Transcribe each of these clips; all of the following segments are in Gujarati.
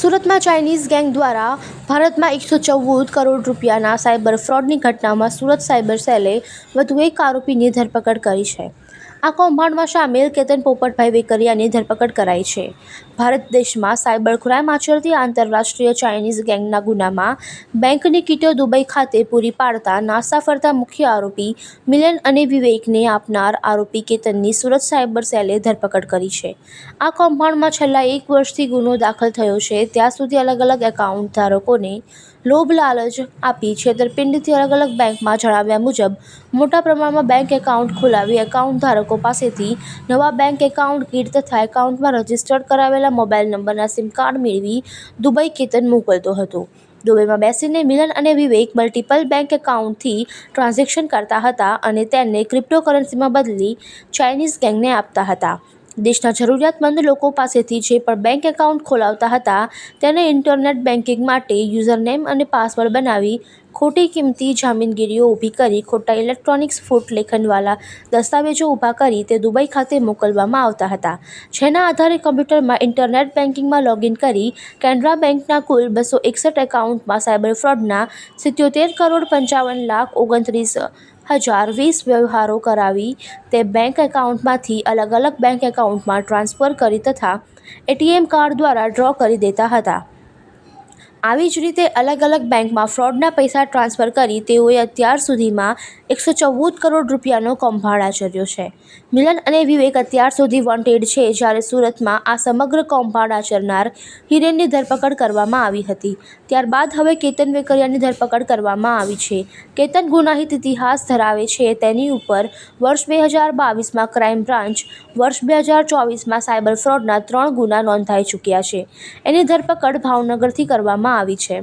સુરતમાં ચાઇનીઝ ગેંગ દ્વારા ભારતમાં એકસો ચૌદ કરોડ રૂપિયાના સાયબર ફ્રોડની ઘટનામાં સુરત સાયબર સેલે વધુ એક આરોપીની ધરપકડ કરી છે. આ કૌભાંડમાં સામેલ કેતન પોપટભાઈ વેકરિયાની ધરપકડ કરાઈ છે. ભારત દેશમાં સાયબર ક્રાઇમ આચરતી આંતરરાષ્ટ્રીય ચાઇનીઝ ગેંગના ગુનામાં બેંકની કીટો દુબઈ ખાતે પૂરી પાડતા નાસા ફરતા મુખ્ય આરોપી મિલન અને વિવેકને આપનાર આરોપી કેતનની સુરત સાયબર સેલે ધરપકડ કરી છે. આ કૌભાંડમાં છેલ્લા એક વર્ષથી ગુનો દાખલ થયો છે. ત્યાં સુધી અલગ અલગ એકાઉન્ટ ધારકોને લોભ લાલચ આપી છેતરપિંડીથી અલગ અલગ બેંકમાં જણાવ્યા મુજબ મોટા પ્રમાણમાં બેંક એકાઉન્ટ ખોલાવી એકાઉન્ટ ધારકો પાસેથી નવા બેંક એકાઉન્ટ કીટ તથા એકાઉન્ટમાં રજીસ્ટર્ડ કરાવેલા મોબાઈલ નંબરના સિમ કાર્ડ મેળવી દુબઈ કેતન મોકલતો હતો. દુબઈમાં બેસીને મિલન અને વિવેક મલ્ટિપલ બેંક એકાઉન્ટથી ટ્રાન્ઝેક્શન કરતા હતા અને તેને ક્રિપ્ટોકરન્સીમાં બદલી ચાઇનીઝ ગેંગને આપતા હતા. દેશના જરૂરિયાતમંદ લોકો પાસેથી જે પણ બેંક એકાઉન્ટ ખોલાવતા હતા, તેને ઇન્ટરનેટ બેન્કિંગ માટે યુઝરનેમ અને પાસવર્ડ બનાવી ખોટી કિંમતી જામીનગીરીઓ ઊભી કરી ખોટા ઇલેક્ટ્રોનિક્સ ફૂટ લેખનવાળા દસ્તાવેજો ઊભા કરી તે દુબઈ ખાતે મોકલવામાં આવતા હતા. જેના આધારે કમ્પ્યુટરમાં ઇન્ટરનેટ બેન્કિંગમાં લોગિન કરી કેનરા બેંકના કુલ બસો એકસઠ એકાઉન્ટમાં સાયબર ફ્રોડના સિત્યોતેર કરોડ પંચાવન લાખ ઓગણત્રીસ હજાર વીસ વ્યવહારો કરાવી તે બેંક એકાઉન્ટમાંથી અલગ અલગ બેંક એકાઉન્ટમાં ટ્રાન્સફર કરી તથા એટીએમ કાર્ડ દ્વારા ડ્રો કરી દેતા હતા. આવી જ રીતે અલગ અલગ બેંકમાં ફ્રોડના પૈસા ટ્રાન્સફર કરી તેઓએ અત્યાર સુધીમાં એકસો ચૌદ કરોડ રૂપિયાનો કૌભાંડ આચર્યો છે. મિલન અને વિવેક અત્યાર સુધી વોન્ટેડ છે જ્યારે સુરતમાં આ સમગ્ર કૌભાંડ આચરનાર હિરેનની ધરપકડ કરવામાં આવી હતી. ત્યારબાદ હવે કેતન વેકરિયાની ધરપકડ કરવામાં આવી છે. કેતન ગુનાહિત ઇતિહાસ ધરાવે છે તેની ઉપર વર્ષ બે હજાર બાવીસમાં ક્રાઇમ બ્રાન્ચ વર્ષ બે હજાર ચોવીસમાં સાયબર ફ્રોડના ત્રણ ગુના નોંધાઈ ચૂક્યા છે. એની ધરપકડ ભાવનગરથી કરવામાં આવી છે.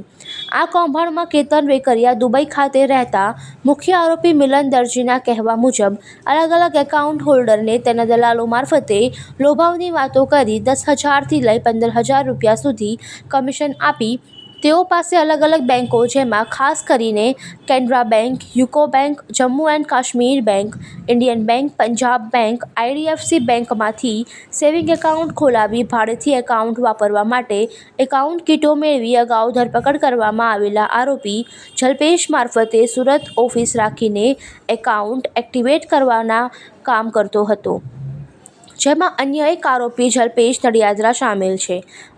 આ કૌભાંડમાં કેતન વેકરિયા દુબઈ ખાતે રહેતા મુખ્ય આરોપી મિલન દરજીના કહેવા મુજબ અલગ અલગ એકાઉન્ટ હોલ્ડરને તેના દલાલો મારફતે લોભાવની વાતો કરી દસ હજારથી લઈ પંદર હજાર રૂપિયા સુધી કમિશન આપી તેઓ પાસે અલગ અલગ બેંકો જેમાં ખાસ કરીને Canara bank, UCO bank, Jammu and Kashmir bank, Indian bank, Punjab bank, IDFC બેન્કમાંથી saving account ખોલાવી ભાડેથી એકાઉન્ટ વાપરવા માટે એકાઉન્ટ કીટો મેળવી અગાઉ ધરપકડ કરવામાં આવેલા આરોપી જલ્પેશ મારફતે સુરત ઓફિસ રાખીને એકાઉન્ટ એક્ટિવેટ કરવાના કામ કરતો હતો. જેમાં અન્ય એક આરોપી જલ્પેશ નડિયાદરા સામેલ છે.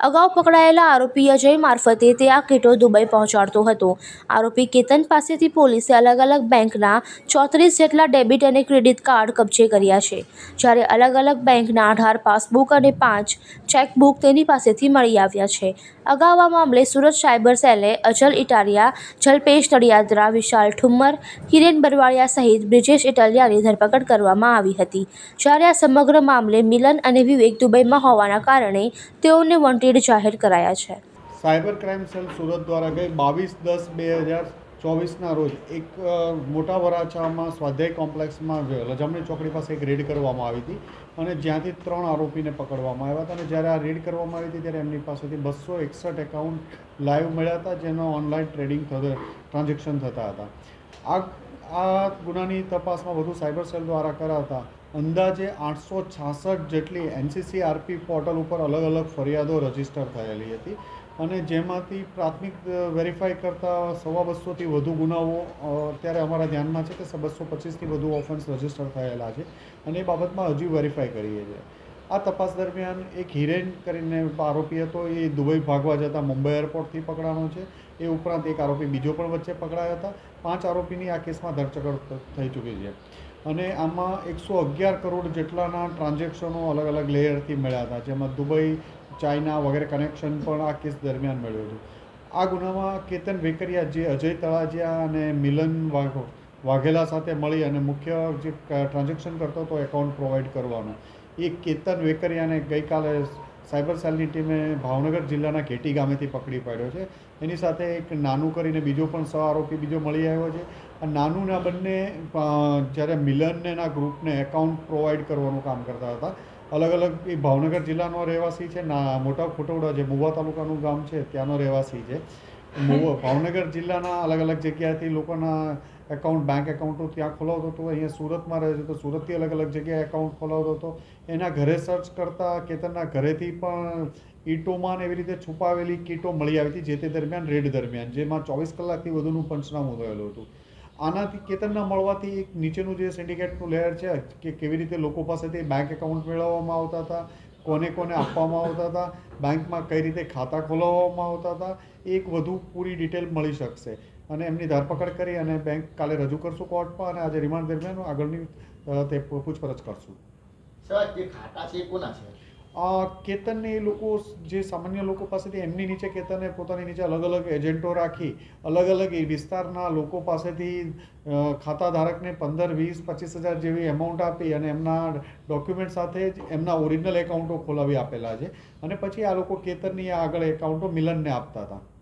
અગાઉ પકડાયેલા આરોપી અજય મારફતે તે આ કીટો દુબઈ પહોંચાડતો હતો. આરોપી કેતન પાસેથી પોલીસે અલગ અલગ બેંકના ચોત્રીસ જેટલા ડેબિટ અને ક્રેડિટ કાર્ડ કબજે કર્યા છે. જ્યારે અલગ અલગ બેંકના અઢાર પાસબુક અને પાંચ ચેકબુક તેની પાસેથી મળી આવ્યા છે. અગાઉ આ મામલે સુરત સાયબર સેલે અચલ ઇટાલિયા, જલ્પેશ નડિયાદરા વિશાલ ઠુમ્મર, કિરેન બરવાડિયા સહિત બ્રિજેશ ઇટાલિયાની ધરપકડ કરવામાં આવી હતી. જ્યારે આ સમગ્ર મામલે મિલન અને વિવેક દુબઈમાં હોવાના કારણે તેઓને વોન્ટેડ જાહેર કરાયા છે. સાયબર ક્રાઇમ સેલ સુરત દ્વારા ગઈ બાવીસ દસ બે હજાર ચોવીસના રોજ એક મોટા વરાછામાં સ્વાધ્યાય કોમ્પ્લેક્સમાં લજામણી ચોકડી પાસે એક રેડ કરવામાં આવી હતી અને જ્યાંથી ત્રણ આરોપીને પકડવામાં આવ્યા હતા અને જ્યારે આ રેડ કરવામાં આવી હતી ત્યારે એમની પાસેથી બસો એકસઠ એકાઉન્ટ લાઈવ મળ્યા હતા, જેનો ઓનલાઈન ટ્રેડિંગ થતા, ટ્રાન્ઝેક્શન થતા હતા. આ આ ગુનાની તપાસમાં વધુ સાયબર સેલ દ્વારા કરાતા અંદાજે આઠસો છાસઠ જેટલી એનસીસી આરપી પોર્ટલ ઉપર અલગ અલગ ફરિયાદો રજિસ્ટર થયેલી હતી અને જેમાંથી પ્રાથમિક વેરીફાઈ કરતાં સવા બસોથી વધુ ગુનાઓ અત્યારે અમારા ધ્યાનમાં છે કે બસો પચીસથી વધુ ઓફેન્સ રજિસ્ટર થયેલા છે અને એ બાબતમાં હજી વેરીફાઈ કરીએ છીએ. આ તપાસ દરમિયાન એક હિરેન કરીને આરોપી હતો, એ દુબઈ ભાગવા જતાં મુંબઈ એરપોર્ટથી પકડાણો છે. એ ઉપરાંત એક આરોપી બીજો પણ વચ્ચે પકડાયા હતા. પાંચ આરોપીની આ કેસમાં ધરપકડ થઈ ચૂકી છે. અને આમાં એકસો અગિયાર કરોડ જેટલાના ટ્રાન્ઝેક્શનો અલગ અલગ લેયરથી મળ્યા હતા, જેમાં દુબઈ, ચાઇના વગેરે કનેક્શન પણ આ કેસ દરમિયાન મળ્યું હતું. આ ગુનામાં કેતન વેકરિયા જે અજય તળાજિયા અને મિલન વાઘો વાઘેલા સાથે મળી અને મુખ્ય જે ટ્રાન્ઝેક્શન કરતો હતો, એકાઉન્ટ પ્રોવાઈડ કરવાનો. એ કેતન વેકરિયાને ગઈકાલે સાયબર સેલની ટીમે ભાવનગર જિલ્લાના કેટી ગામેથી પકડી પાડ્યો છે. એની સાથે એક નાનું કરીને બીજો પણ સહ આરોપી બીજો મળી આવ્યો છે. આ નાનુંના બંને જ્યારે મિલનને એના ગ્રુપને એકાઉન્ટ પ્રોવાઈડ કરવાનું કામ કરતા હતા. અલગ અલગ એ ભાવનગર જિલ્લાનો રહેવાસી છે. ના, મોટા ખોટોડા જે મુવા તાલુકાનું ગામ છે, ત્યાંનો રહેવાસી છે. ભાવનગર જિલ્લાના અલગ અલગ જગ્યાએથી લોકોના એકાઉન્ટ બેંક એકાઉન્ટો ત્યાં ખોલાવતો હતો, અહીંયા સુરતમાં રહે છે, તો સુરતથી અલગ અલગ જગ્યાએ એકાઉન્ટ ખોલાવતો હતો. એના ઘરે સર્ચ કરતાં કેતનના ઘરેથી પણ ઈટોમાં એવી રીતે છુપાવેલી કીટો મળી આવી હતી, જે તે દરમિયાન, રેડ દરમિયાન, જેમાં ચોવીસ કલાકથી વધુનું પંચનામું થયેલું હતું. આનાથી કેતનના મળવાથી એક નીચેનું જે સિન્ડિકેટનું લેયર છે, કે કેવી રીતે લોકો પાસેથી બેંક એકાઉન્ટ મેળવવામાં આવતા હતા, કોને કોને આપવામાં આવતા હતા બેંકમાં કઈ રીતે ખાતા ખોલાવવામાં આવતા હતા એક વધુ પૂરી ડિટેલ મળી શકશે. અને એમની ધરપકડ કરી અને બેંક કાલે રજૂ કરશું કોર્ટમાં અને આજે રિમાન્ડ દરમિયાન આગળની તે પૂછપરછ કરશું. કેતનને એ લોકો જે સામાન્ય લોકો પાસેથી એમની નીચે કેતને પોતાની નીચે અલગ અલગ એજન્ટો રાખી અલગ અલગ એ વિસ્તારના લોકો પાસેથી ખાતા ધારકને પંદર વીસ પચીસ હજાર જેવી એમાઉન્ટ આપી અને એમના ડોક્યુમેન્ટ સાથે જ એમના ઓરિજિનલ એકાઉન્ટો ખોલાવી આપેલા છે. અને પછી આ લોકો કેતનની આગળ એકાઉન્ટો મિલનને આપતા હતા.